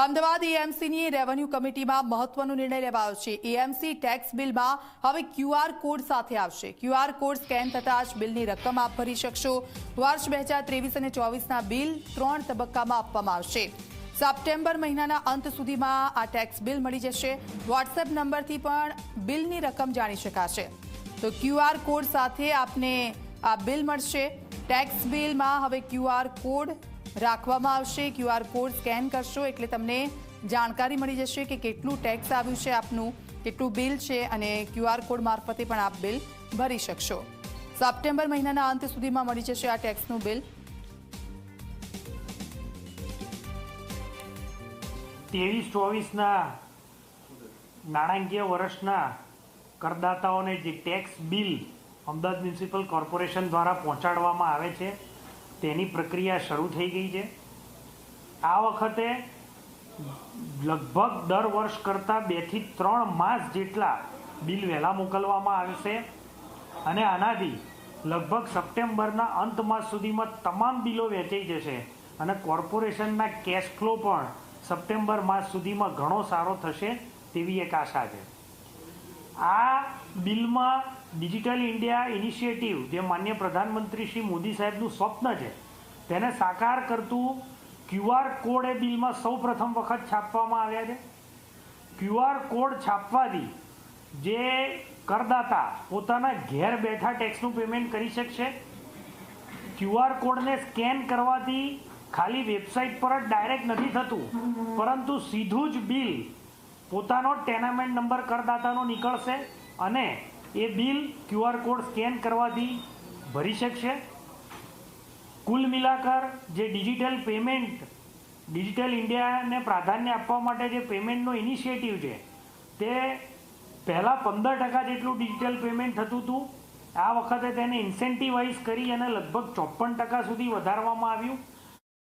Ahmedabad એએમસીની revenue કમિટીમાં મહત્વનો નિર્ણય લેવાયો છે. એએમસી ટેક્સ બિલમાં હવે ક્યુઆર કોડ સાથે આવશે. ક્યુઆર કોડ સ્કેન થતાં જ બિલની રકમ આપ ભરી શકશો. વર્ષ બે હજાર ત્રેવીસ અને ચોવીસના બિલ ત્રણ તબક્કામાં આપવામાં આવશે. સપ્ટેમ્બર મહિનાના અંત સુધીમાં આ ટેક્સ બિલ મળી જશે. વોટ્સએપ નંબરથી પણ બિલની રકમ જાણી શકાશે. તો ક્યુઆર કોડ સાથે આપને આ બિલ મળશે. ટેક્સ બિલમાં હવે ક્યુઆર કોડ રાખવામાં આવશે. ક્યુઆર કોડ સ્કેન કરશો એટલે તમને જાણકારી મળી જશે કે કેટલું ટેક્સ આવ્યું છે આપનું, કેટલું બિલ છે અને ક્યુઆર કોડ મારફતે પણ આપ બિલ ભરી શકશો. સપ્ટેમ્બર મહિનાના અંત સુધીમાં મળી જશે આ ટેક્સનું બિલ ત્રેવીસ, ચોવીસના નાણાકીય વર્ષના કરદાતાઓને જે tax bill Ahmedabad municipal corporation દ્વારા પહોંચાડવામાં આવે છે તેની પ્રક્રિયા શરૂ થઈ ગઈ છે. આ વખતે લગભગ દર વર્ષ કરતાં બેથી ત્રણ માસ જેટલા બિલ વહેલા મોકલવામાં આવશે અને આનાથી લગભગ સપ્ટેમ્બરના અંત માસ સુધીમાં તમામ બિલો વેચાઈ જશે અને કોર્પોરેશનના કેશ ફ્લો પણ સપ્ટેમ્બર માસ સુધીમાં ઘણો સારો થશે તેવી એક આશા છે. આ બિલમાં ડિજિટલ ઇન્ડિયા ઇનિશિયેટિવ જે માન્ય પ્રધાનમંત્રી શ્રી મોદી સાહેબનું સ્વપ્ન છે, તેને સાકાર કરતું ક્યુઆર કોડ એ બિલમાં સૌ પ્રથમ વખત છાપવામાં આવ્યા છે. ક્યુઆર કોડ છાપવાથી જે કરદાતા પોતાના ઘેર બેઠા ટેક્સનું પેમેન્ટ કરી શકશે ક્યુઆર કોડને સ્કેન કરવાથી ખાલી વેબસાઇટ પર જ ડાયરેક્ટ નથી થતું, પરંતુ સીધું જ બિલ પોતાનો ટેનામેન્ટ નંબર કરદાતાનો નીકળશે અને એ બિલ ક્યુઆર કોડ સ્કેન કરવાથી ભરી શકશે. કુલ મિલાકર જે ડિજિટલ પેમેન્ટ ડિજિટલ ઇન્ડિયાને પ્રાધાન્ય આપવા માટે જે પેમેન્ટનો ઇનિશિયેટિવ છે, તે પહેલાં પંદર ટકા જેટલું ડિજિટલ પેમેન્ટ થતું હતું આ વખતે તેને ઇન્સેન્ટિવાઇઝ કરી અને લગભગ ચોપન ટકા સુધી વધારવામાં આવ્યું.